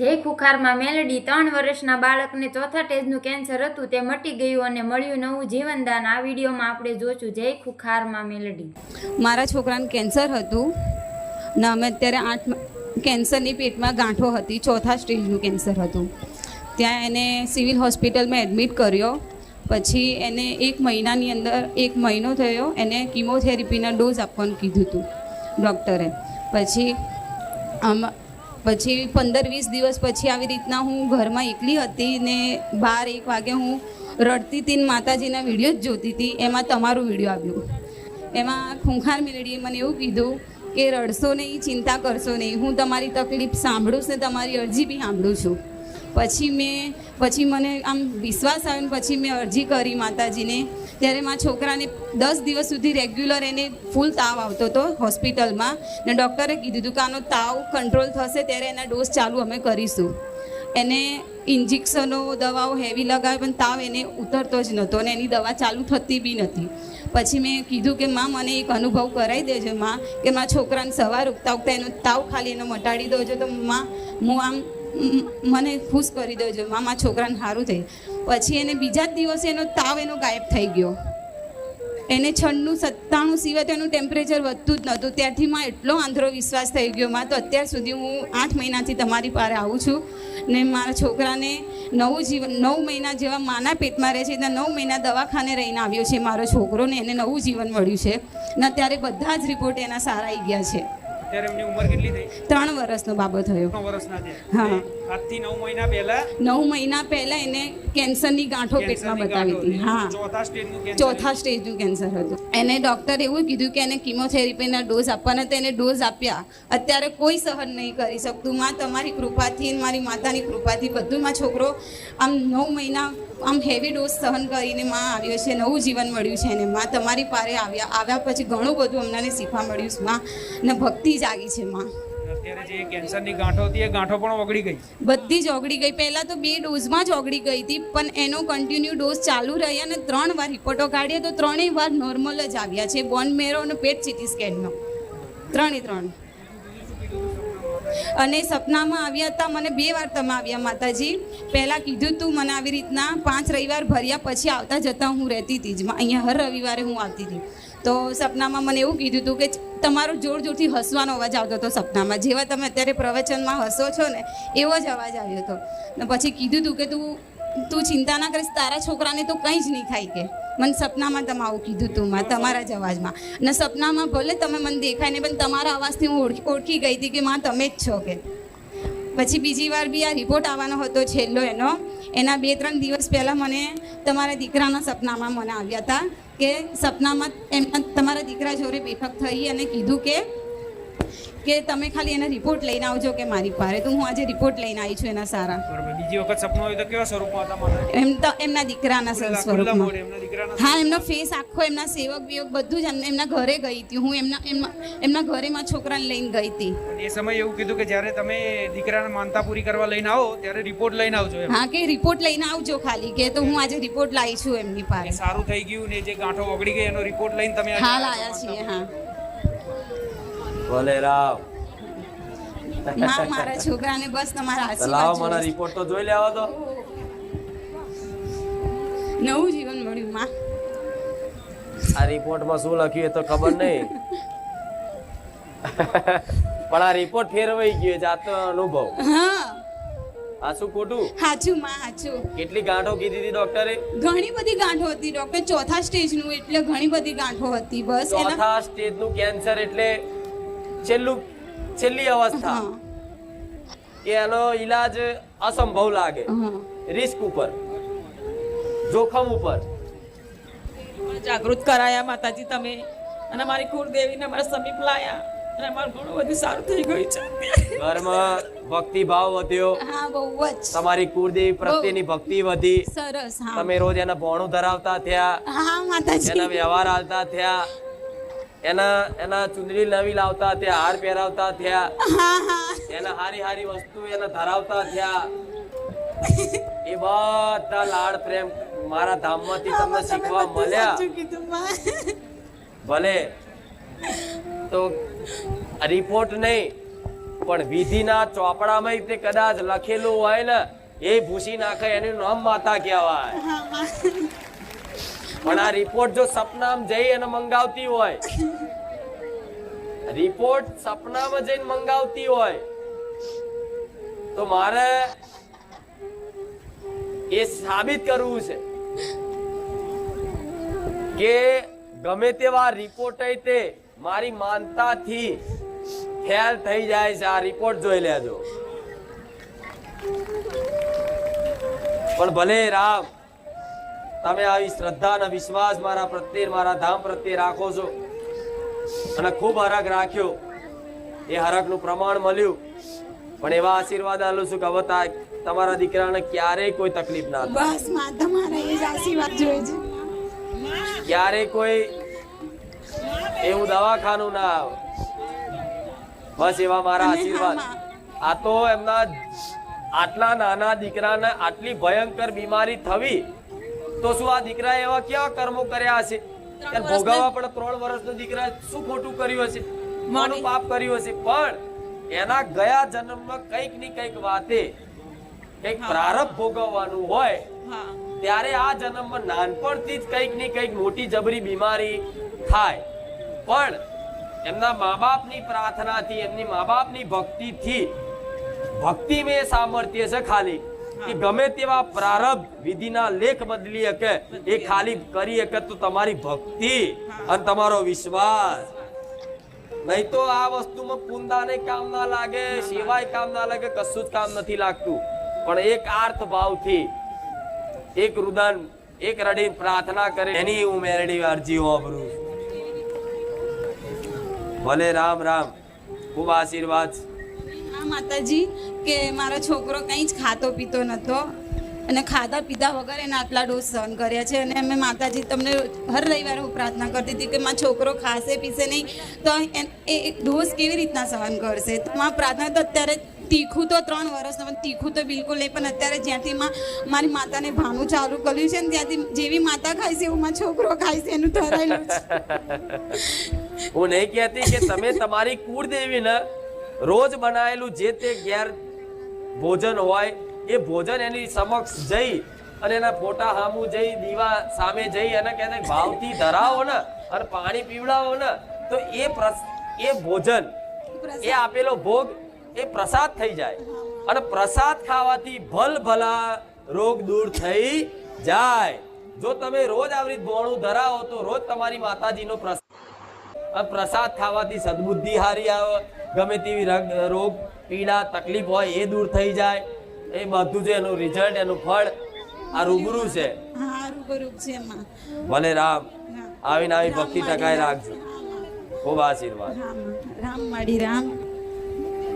જય ખુખારમાં મેલડી ત્રણ વર્ષના બાળકને ચોથા સ્ટેજનું કેન્સર હતું, તે મટી ગયું અને મળ્યું નવું જીવનદાન. આ વિડીયોમાં આપણે જોશું જય ખુખારમાં મેલડી. મારા છોકરાને કેન્સર હતું ને અમે અત્યારે આઠ કેન્સરની પેટમાં ગાંઠો હતી, ચોથા સ્ટેજનું કેન્સર હતું. ત્યાં એને સિવિલ હોસ્પિટલમાં એડમિટ કર્યો. પછી એને એક મહિનાની અંદર, એક મહિનો થયો, એને કિમોથેરાપીના ડોઝ આપવાનું કીધું હતું ડૉક્ટરે. પછી આમ પછી પંદર વીસ દિવસ પછી આવી રીતના હું ઘરમાં એકલી હતી ને બાર એક વાગે હું રડતી હતી માતાજીના વીડિયો જ જોતી હતી. એમાં તમારું વીડિયો આવ્યું. એમાં ખૂંખાર મેલડીએ મને એવું કીધું કે રડશો નહીં, ચિંતા કરશો નહીં. હું તમારી તકલીફ સાંભળું ને તમારી અરજી બી સાંભળું છું. પછી મેં, પછી મને આમ વિશ્વાસ આવ્યો પછી મેં અરજી કરી માતાજીને. ત્યારે મારા છોકરાને દસ દિવસ સુધી રેગ્યુલર એને ફૂલ તાવ આવતો હતો હોસ્પિટલમાં. ને ડૉક્ટરે કીધું હતું કે આનો તાવ કંટ્રોલ થશે ત્યારે એના ડોઝ ચાલુ અમે કરીશું. એને ઇન્જેક્શનો દવાઓ હેવી લગાવે, પણ તાવ એને ઉતરતો જ નહોતો અને એની દવા ચાલુ થતી બી નથી. પછી મેં કીધું કે માં, મને એક અનુભવ કરાવી દેજો, માં, કે મારા છોકરાને સવાર ઉગતા ઉગતા એનો તાવ ખાલી એનો મટાડી દોજો તો માં, હું આમ મને ખુશ કરી દેજો. મામા છોકરાને સારું થઈ પછી એને બીજા જ દિવસે એનો તાવ એનો ગાયબ થઈ ગયો. એને છન્નું સત્તાણું સિવાય તો એનું ટેમ્પરેચર વધતું જ નહોતું. ત્યારથી માં એટલો આંધળો વિશ્વાસ થઈ ગયો. માં તો અત્યાર સુધી હું આઠ મહિનાથી તમારી પાસે આવું છું ને મારા છોકરાને નવું જીવન, નવ મહિના જેવા માના પેટમાં રહે છે ત્યાં નવ મહિના દવાખાને રહીને આવ્યો છે મારો છોકરો ને એને નવું જીવન મળ્યું છે. ને અત્યારે બધા જ રિપોર્ટ એના સારા આવી ગયા છે. અત્યારે એમની ઉંમર કેટલી થઈ? ત્રણ વર્ષનો બાબો થયો. ત્રણ વર્ષના હા. આજથી નવ મહિના પહેલા નવ મહિના પહેલાં એને કેન્સરની ગાંઠો પેટમાં બતાવી હતી. હા. ચોથા સ્ટેજનું કેન્સર. ચોથા સ્ટેજનું કેન્સર હતું. એને ડૉક્ટર એવું કીધું કે એને કિમોથેરાપીના ડોઝ આપવાના તો એને ડોઝ આપ્યા. અત્યારે કોઈ સહન નહીં કરી શકતું. માં તમારી કૃપાથી મારી માતાની કૃપાથી બધું માં છોકરો આમ નવ મહિના આમ હેવી ડોઝ સહન કરીને માં આવ્યો છે નવું જીવન મળ્યું છે એને. માં તમારી પારે આવ્યા. આવ્યા પછી ઘણું બધું અમને શીખવા મળ્યું છે. માં ને ભક્તિ જાગી છે માં. અત્યારે જે કેન્સરની ગાંઠો હતી, એ ગાંઠો પણ ઓગળી ગઈ. બધી જ ઓગળી ગઈ. પહેલાં તો બે ડોઝમાં જ ઓગળી ગઈ હતી, પણ એનો કન્ટિન્યુ ડોઝ ચાલુ રહ્યા અને ત્રણ વાર રિપોર્ટો કાઢીએ તો ત્રણેય વાર નોર્મલ જ આવ્યા છે. બોન મેરો અને પેટ સિટી સ્કેનનો ત્રણે ત્રણ. અને સપનામાં આવ્યા હતા, મને બે વાર તમે આવ્યા માતાજી. પહેલાં કીધું તું મને આવી રીતના પાંચ રવિવાર ભર્યા પછી આવતા જતાં હું રહેતી હતી જ. અહીંયા હર રવિવારે હું આવતી હતી તો સપનામાં મને એવું કીધું હતું કે તમારો જોર જોરથી હસવાનો અવાજ આવતો હતો સપનામાં. જેવા તમે અત્યારે પ્રવચનમાં હસો છો ને, એવો જ અવાજ આવ્યો હતો. ને પછી કીધું હતું કે તું તું ચિંતા ના કરીશ, તારા છોકરાને તો કંઈ જ નહીં ખાય કે. મને સપનામાં તમે આવું કીધું તું, માં, તમારા જ અવાજમાં. ને સપનામાં ભલે તમે મને દેખાય ને પણ તમારા અવાજથી હું ઓળખી ઓળખી ગઈ હતી કે, માં, તમે જ છો કે. પછી બીજી વાર બી આ રિપોર્ટ આવવાનો હતો, છેલ્લો એનો. એના બે ત્રણ દિવસ પહેલાં મને તમારા દીકરાના સપનામાં મને આવ્યા હતા કે સપનામાં એમ તમારા દીકરા જોડે બેઠક થઈ અને કીધું કે કે તમે ખાલી એના રિપોર્ટ લઈને આવજો કે મારી પાસે તો હું આજે રિપોર્ટ લઈને આવી છું એના સારા. બીજી વખત સપનું હોય તો કેવા સ્વરૂપમાં હતા એમ તો એમના દીકરાના સ્વરૂપમાં હા એમનો ફેસ આખો એમના સેવક વિયોગ બધું જ એમ- એમના ઘરે ગઈ હતી. હું એમના એમના ઘરે માં છોકરાને લઈને ગઈ હતી. એ સમયે એવું કીધું કે જ્યારે તમે દીકરાને માનતા પૂરી કરવા લઈને આવો ત્યારે રિપોર્ટ લઈને આવજો હા કે રિપોર્ટ લઈને આવજો ખાલી કે તો હું આજે રિપોર્ટ લાવી છું એમની પાસે. સારું થઈ ગયું ને જે ગાંઠો ઓગળી ગઈ એનો રિપોર્ટ લઈને તમે હા લાયા છીએ હા. ભલે રાવ. માં મારા છોકરાને બસ તમારા તો લાવો આશીર્વાદ મને. રિપોર્ટ તો જોઈ લેવા દો. નવું જીવન મળ્યું માં. આ રિપોર્ટમાં શું લખ્યું એ તો ખબર નહીં. પણ આ રિપોર્ટ ફેરવાઈ ગયો જાતનો અનુભવ. હા. આ શું ખોટું? સાચું માં સાચું કેટલી ગાંઠો કીધી હતી ડોક્ટરે ઘણી બધી ગાંઠો હતી ડોક્ટર ચોથા સ્ટેજનું એટલે ઘણી બધી ગાંઠો હતી બસ. ચોથા સ્ટેજનું કેન્સર એટલે છેલ્લું છેલ્લી અવસ્થા. કે એનો ઈલાજ અસંભવ લાગે. રિસ્ક ઉપર. જોખમ ઉપર. જાગૃત કરાયા માતાજી તમે. અને મારી કુળદેવીને મારા સમીપ લાયા. અને મારું ઘણું બધું સારું થઈ ગયું છે. ઘરમાં ભક્તિ ભાવ વધ્યો. હા બહુ જ. તમારી કુળદેવી પ્રત્યેની ભક્તિ વધી. સરસ તમે રોજ એના ભોણું ધરાવતા થયા. એના વ્યવહાર હાલતા થયા. એના એના ચુંદડી નવી લાવતા થયા હાર પહેરાવતા થયા એના હારી હારી વસ્તુ એને ધરાવતા થયા એ બધા લાડ પ્રેમ મારા ધામમાંથી તમને શીખવા મળ્યા. ભલે. તો રિપોર્ટ નહીં પણ વિધિના ચોપડામાં તે કદાચ લખેલું હોય ને એ ભૂસી નાખે એનું નામ માતા કહેવાય. પણ આ રિપોર્ટ જો સપનામાં જઈ અને મંગાવતી હોય. રિપોર્ટ સપનામાં જઈને મંગાવતી હોય, તો મારે એ સાબિત કરવું છે કે ગમે તેવા રિપોર્ટ તે મારી માનતાથી ફેલ થઈ જાય છે. આ રિપોર્ટ જોઈ લેજો. પણ ભલે રામ તમે આવી શ્રદ્ધા અને વિશ્વાસ મારા પ્રત્યે મારા ધામ પ્રત્યે રાખો છો. અને ખૂબ હરખ રાખ્યો. એ હરખનું પ્રમાણ મળ્યું. પણ એવા આશીર્વાદ આલું છું કે હવે તમારા દીકરાને ક્યારેય કોઈ તકલીફ ના થાય. બસમાં મારા એ જ આશીર્વાદ જોઈએ છે. ક્યારેય કોઈ એવું દવાખાનું ના આવે. બસ એવા મારા આશીર્વાદ. આ તો એમના આટલા નાના દીકરાને આટલી ભયંકર બીમારી થવી તો શું આ દીકરા એવા કેવા કર્મો કર્યા હશે? યાર ભોગવવા પણ ત્રણ વર્ષનો દીકરા શું ખોટું કર્યું હશે? માનું. પાપ કર્યું હશે પણ એના ગયા જન્મમાં કંઈકની કંઈક વાતે કંઈક પ્રારબ્ધ ભોગવવાનું હોય ત્યારે આ જન્મમાં નાનપણથી જ કંઈકની કંઈક મોટી જબરી બીમારી થાય. પણ એમના મા બાપની પ્રાર્થનાથી એમની મા બાપની ભક્તિથી ભક્તિ મેં સામર્થ્ય છે ખાલી. કે ગમે તેવા પ્રારબ્ધ વિધિના લેખ બદલી શકે, એ ખાલી કરી શકે તો તમારી ભક્તિ અને તમારો વિશ્વાસ. નહીં તો આ વસ્તુમાં પુંદાને કામ ના લાગે, સેવાય કામ ના લાગે, કશું જ કામ નથી લાગતું. પણ એક આર્થ ભાવથી, એક રુદન, એક રડી પ્રાર્થના કરે, એની હું મેરડી અરજી ભલે રામ રામ, ખૂબ આશીર્વાદ. હા માતાજી, કે મારો છોકરો કંઈ જ ખાતો પીતો નહોતો. અને ખાધા પીધા વગર એના આટલા ડોઝ સહન કર્યા છે. અને અમે માતાજી તમને હર રવિવારે હું પ્રાર્થના કરતી હતી કે મારો છોકરો ખાશે, પીશે નહીં, તો એ ડોઝ કેવી રીતના સહન કરશે? તો મારા પ્રાર્થના તો અત્યારે તીખું તો ત્રણ વર્ષનો પણ તીખું તો બિલકુલ નહીં, પણ અત્યારે જ્યાંથી માં, મારી માતાને ભાનું ચાલુ કર્યું છે ને ત્યાંથી જેવી માતા છે, એવું મારો છોકરો છે, એનું ધરાયેલું છે. હું નહીં કહેતી કે તમે તમારી કુળદેવીને રોજ બનાવેલું જે તે ઘેર ભોજન હોય એ ભોજન એની સમક્ષ જઈ અને એના ફોટા સામું જઈ દીવા સામે જઈ અને કહે ભાવથી ધરાવો ને અને પાણી પીવડાવો ને. તો એ એ ભોજન એ આપેલો ભોગ એ પ્રસાદ થઈ જાય. અને પ્રસાદ ખાવાથી ભલ ભલા રોગ દૂર થઈ જાય. જો તમે રોજ આવી રીતે ભોણું ધરાવો તો રોજ તમારી માતાજીનો પ્રસાદ પ્રસાદ ખાવાથી સદબુદ્ધિ હારી આવે. ગમે તેવી રગ- પીડા તકલીફ હોય એ દૂર થઈ જાય. એ બધું છે એનું રિઝલ્ટ એનું ફળ આ રૂબરૂ છે. ભલે રામ. આવીને આવી ભક્તિ ટકાઈ રાખજો. ખૂબ આશીર્વાદ. રામ રામ.